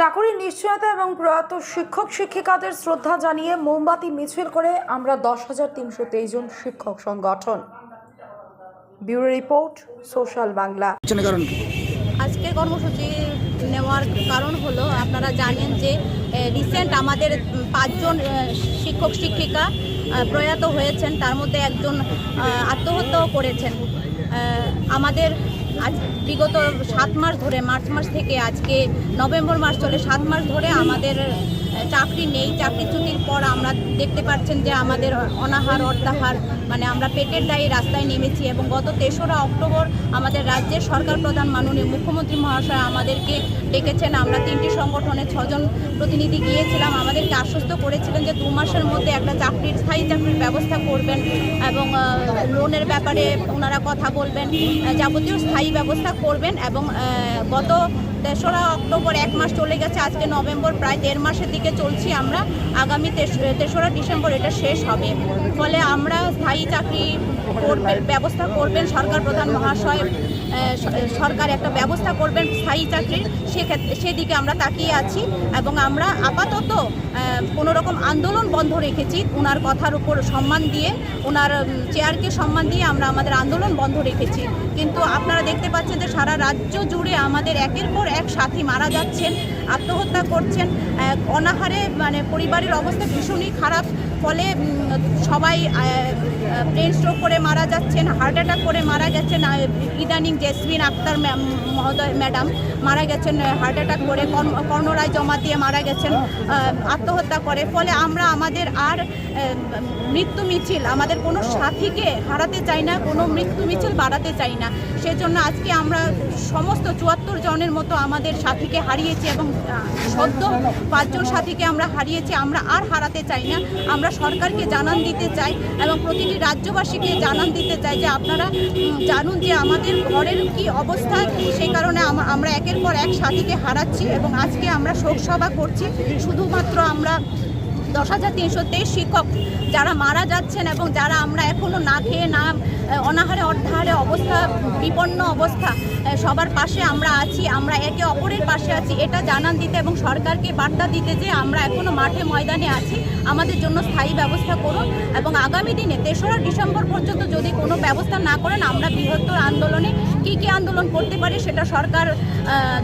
চাকরির নিশ্চয়তা এবং প্রয়াত শিক্ষক শিক্ষিকাদের শ্রদ্ধা জানিয়ে মোমবাতি মিছিল করে আমরা দশ হাজার তিনশো তেইশ জন শিক্ষক সংগঠন। Bureau report social Bangla. পিছনে কারণ কি? আজকের কর্মসূচি নেওয়ার কারণ হলো আপনারা জানেন যে রিসেন্ট আমাদের উম, পাঁচজন আহ, শিক্ষক শিক্ষিকা আহ, প্রয়াত হয়েছেন। তার মধ্যে একজন আহ, আত্মহত্যাও করেছেন। আহ, আমাদের আজ বিগত সাত মাস ধরে, মার্চ মাস থেকে আজকে নভেম্বর মাস চলে, সাত মাস ধরে আমাদের চাকরি নেই চাকরিচ্যুতির পর আমরা দেখতে পাচ্ছেন যে আমাদের অনাহার, অর্ধাহার মানে আমরা পেটের দায়ে রাস্তায় নেমেছি এবং গত তেসরা অক্টোবর আমাদের রাজ্যের সরকার প্রধান মাননীয় মুখ্যমন্ত্রী মহাশয় আমাদেরকে ডেকেছেন। আমরা তিনটি সংগঠনের ছজন প্রতিনিধি গিয়েছিলাম, আমাদেরকে আশ্বস্ত করেছিলেন যে দু মাসের মধ্যে একটা চাকরির, স্থায়ী চাকরির ব্যবস্থা করবেন এবং লোনের ব্যাপারে ওনারা কথা বলবেন যাবতীয় স্থায়ী ব্যবস্থা করবেন এবং গত তেসরা অক্টোবর এক মাস চলে গেছে, আজকে নভেম্বর, প্রায় দেড় মাসের দিকে চলছি আমরা। আগামী তেস- তেসরা ডিসেম্বর এটা শেষ হবে। ফলে আমরা স্থায়ী চাকরি করবেন, ব্যবস্থা করবেন সরকার প্রধান মহাশয় সরকার একটা ব্যবস্থা করবেন স্থায়ী চাকরির সেক্ষেত্রে সেদিকে আমরা তাকিয়ে আছি এবং আমরা আপাতত কোনো রকম আন্দোলন বন্ধ রেখেছি ওনার কথার উপর সম্মান দিয়ে ওনার চেয়ারকে সম্মান দিয়ে আমরা আমাদের আন্দোলন বন্ধ রেখেছি। কিন্তু আপনারা দেখতে পাচ্ছেন যে সারা রাজ্য জুড়ে আমাদের একের পর এক সাথী মারা যাচ্ছেন, আত্মহত্যা করছেন অনাহারে মানে পরিবারের অবস্থা ভীষণই খারাপ, ফলে সবাই ব্রেন স্ট্রোক করে মারা যাচ্ছেন হার্ট অ্যাটাক করে মারা গেছেন ইদানিং জেসমিন আক্তার মহোদয়, ম্যাডাম মারা গেছেন হার্ট অ্যাটাক করে কর্ণরায় জমা দিয়ে মারা গেছেন আত্মহত্যা করে, ফলে আমরা আমাদের আর মৃত্যু মিছিল, আমাদের কোনো সাথীকে হারাতে চাই না, কোনো মৃত্যু মিছিল বাড়াতে চাই না। সেজন্য আজকে আমরা সমস্ত চুয়াত্তর জনের মতো আমাদের সাথীকে হারিয়েছি এবং সদ্য পাঁচজন সাথীকে আমরা হারিয়েছি, আমরা আর হারাতে চাই না। আমরা সরকারকে জানান দিতে চাই এবং প্রতিটি রাজ্যবাসীকে জানান দিতে চাই যে আপনারা জানুন যে আমাদের ঘরের কি অবস্থা। সেই কারণে আমরা একের পর এক সাথীকে হারাচ্ছি এবং আজকে আমরা শোকসভা করছি। শুধুমাত্র আমরা দশ হাজার তিনশো তেইশ শিক্ষক যারা মারা যাচ্ছেন এবং যারা আমরা এখনও না খেয়ে, না অনাহারে অনাহারে অর্ধাহারে অবস্থা বিপন্ন অবস্থা। সবার পাশে আমরা আছি, আমরা একে অপরের পাশে আছি, এটা জানান দিতে এবং সরকারকে বার্তা দিতে যে আমরা এখনও মাঠে ময়দানে আছি, আমাদের জন্য স্থায়ী ব্যবস্থা করুন এবং আগামী দিনে তেসরা ডিসেম্বর পর্যন্ত যদি কোনো ব্যবস্থা না করেন, আমরা বৃহত্তর আন্দোলনে কী কী আন্দোলন করতে পারি সেটা সরকার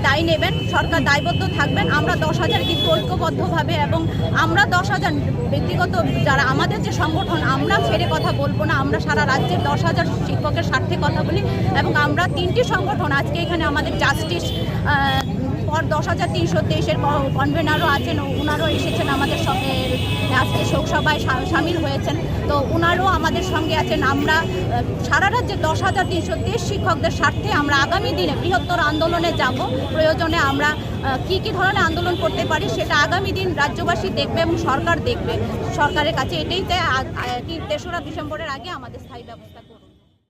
দায় নেবেন, সরকার দায়বদ্ধ থাকবেন। আমরা দশ হাজার কিন্তু ঐক্যবদ্ধভাবে এবং আমরা দশ হাজার ব্যক্তিগত যারা আমাদের যে সংগঠন, আমরা ছেড়ে কথা বলব না, আমরা সারা রাজ্যের দশ হাজার শিক্ষকের স্বার্থে কথা বলি। এবং আমরা তিনটি সংগঠন, আজকে এখানে আমাদের জাস্টিস পর দশ হাজার তিনশো তেইশের কনভেনারও আছেন ওনারও এসেছেন আমাদের সঙ্গে। আজকে শোকসভায় সামিল হয়েছেন। তো ওনারও আমাদের সঙ্গে আছেন। আমরা সারা রাজ্যে দশ হাজার তিনশো তেইশ শিক্ষকদের স্বার্থে আমরা আগামী দিনে বৃহত্তর আন্দোলনে যাব। প্রয়োজনে আমরা কি কি ধরনের আন্দোলন করতে পারি সেটা আগামী দিন রাজ্যবাসী দেখবে এবং সরকার দেখবে। সরকারের কাছে এটাই তেসরা ডিসেম্বরের আগে আমাদের স্থায়ী ব্যবস্থা